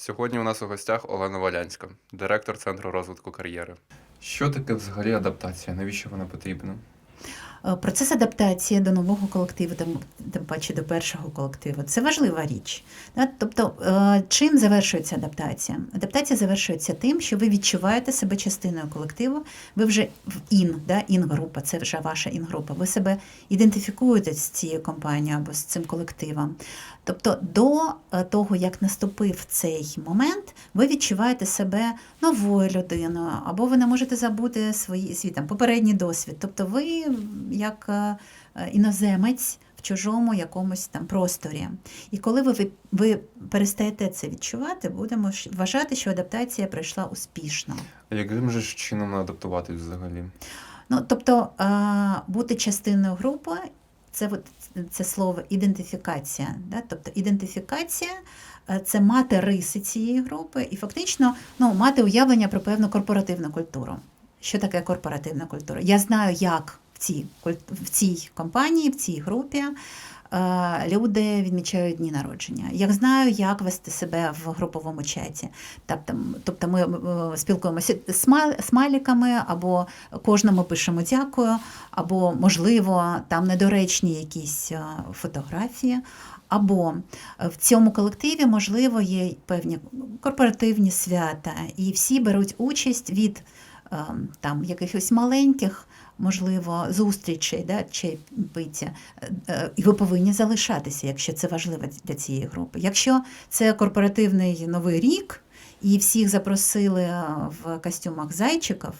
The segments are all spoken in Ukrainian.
Сьогодні у нас у гостях Олена Валянська, директор Центру розвитку кар'єри. Що таке взагалі адаптація? Навіщо вона потрібна? Е, Процес адаптації до нового колективу, тим, паче до першого колективу, це важлива річ. Тобто, е, чим завершується адаптація? Адаптація завершується тим, що ви відчуваєте себе частиною колективу, ви вже в ін, да? ін-група, це вже ваша ін-група. Ви себе ідентифікуєте з цією компанією або з цим колективом. Тобто, до е, того, як наступив цей момент, ви відчуваєте себе новою людиною, або ви не можете забути свої свій там, попередній досвід. Тобто, ви як е, е, іноземець в чужому якомусь там просторі. І коли ви, ви, перестаєте це відчувати, будемо вважати, що адаптація пройшла успішно. А яким же чином адаптуватись взагалі? Ну, тобто а, бути частиною групи це, от, це слово ідентифікація. Да? Тобто ідентифікація е, це мати риси цієї групи і фактично ну, мати уявлення про певну корпоративну культуру. Що таке корпоративна культура? Я знаю, як в цій, в цій компанії, в цій групі е, люди відмічають дні народження. Я знаю, як вести себе в груповому чаті. Тобто, тобто ми е, спілкуємося з смайликами, або кожному пишемо дякую, або, можливо, там недоречні якісь е, фотографії. Або в цьому колективі, можливо, є певні корпоративні свята, і всі беруть участь від там якихось маленьких, можливо, зустрічей, да, чи пиття. Е, І ви повинні залишатися, якщо це важливо для цієї групи. Якщо це корпоративний новий рік, і всіх запросили е, в костюмах зайчиків.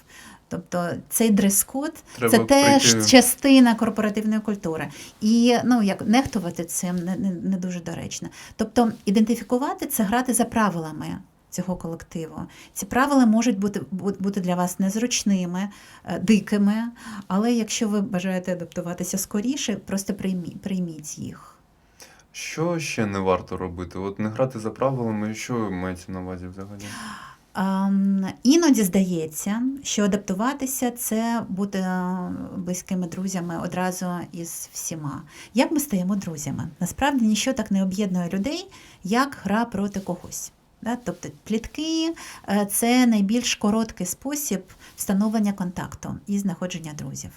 Тобто цей дрес-код це теж прийти- частина корпоративної культури. І ну, як нехтувати цим не, не, не дуже доречно. Тобто ідентифікувати це грати за правилами цього колективу. Ці правила можуть бути, бути для вас незручними, е, дикими, але якщо ви бажаєте адаптуватися скоріше, просто прийміть, прийміть їх. Що ще не варто робити? От не грати за правилами, що мається на увазі взагалі? Іноді здається, що адаптуватися це бути е, близькими друзями одразу із всіма. Як ми стаємо друзями? Насправді нічого так не об'єднує людей, як гра проти когось. Тобто плітки е, це найбільш короткий спосіб встановлення контакту і знаходження друзів.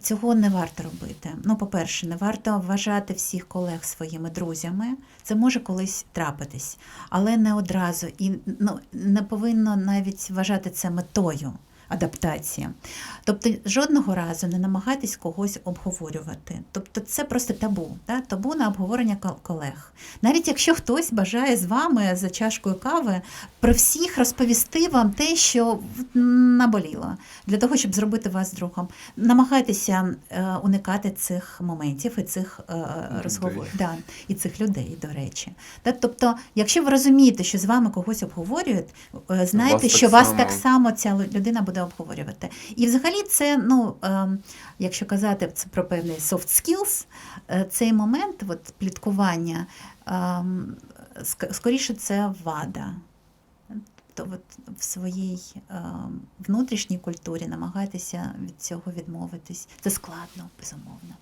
Цього не варто робити. Ну, по-перше, не варто вважати всіх колег своїми друзями. Це може колись трапитись, але не одразу. І ну, не повинно навіть вважати це метою адаптації. Тобто жодного разу не намагайтесь когось обговорювати. Тобто це просто табу, да? табу на обговорення колег. Навіть якщо хтось бажає з вами за чашкою кави про всіх розповісти вам те, що наболіло, для того, щоб зробити вас другом. Намагайтеся е, уникати цих моментів і цих е, розговорів. Да, і цих людей, до речі. Тобто, якщо ви розумієте, що з вами когось обговорюють, е, знайте, Вас так що вас само. так само ця людина буде обговорювати. І взагалі це, ну, е, якщо казати це про певний soft skills, е, цей момент от, пліткування, е, скоріше це вада. Тобто от в своїй е, внутрішній культурі намагайтеся від цього відмовитись. Це складно, безумовно.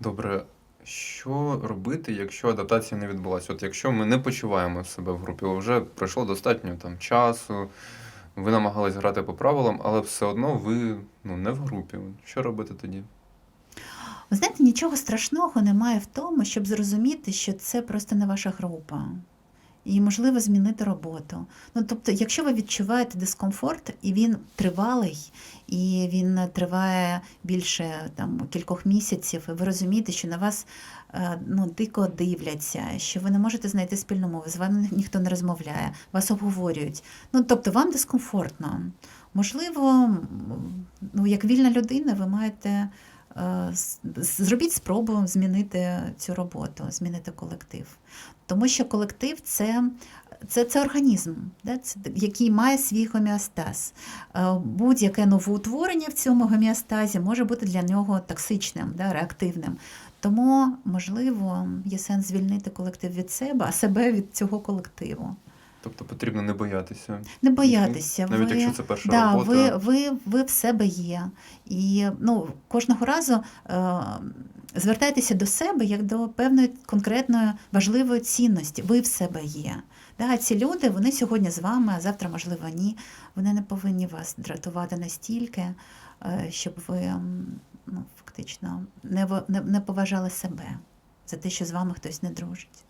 Добре, що робити, якщо адаптація не відбулася? От якщо ми не почуваємо себе в групі, вже пройшло достатньо там часу, ви намагались грати по правилам, але все одно ви ну, не в групі. Що робити тоді? Ви знаєте, нічого страшного немає в тому, щоб зрозуміти, що це просто не ваша група. І можливо змінити роботу. Ну тобто, якщо ви відчуваєте дискомфорт, і він тривалий, і він триває більше там кількох місяців, і ви розумієте, що на вас е, ну, дико дивляться, що ви не можете знайти спільну мову, з вами ніхто не розмовляє, вас обговорюють. Ну тобто вам дискомфортно. Можливо, ну як вільна людина, ви маєте. Е, Зробіть спробу змінити цю роботу, змінити колектив. Тому що колектив це, це, це організм, да? це, який має свій гомеостаз. Е, Будь-яке новоутворення в цьому гомеостазі може бути для нього токсичним, да? реактивним. Тому, можливо, є сенс звільнити колектив від себе, а себе від цього колективу. Тобто потрібно не боятися. Не боятися. Навіть ви, якщо це перша да, робота. ви, ви, ви в себе є. І ну, кожного разу е, звертайтеся до себе як до певної конкретної важливої цінності. Ви в себе є. Да, ці люди, вони сьогодні з вами, а завтра, можливо, ні. Вони не повинні вас дратувати настільки, е, щоб ви ну, фактично не, не, не поважали себе за те, що з вами хтось не дружить.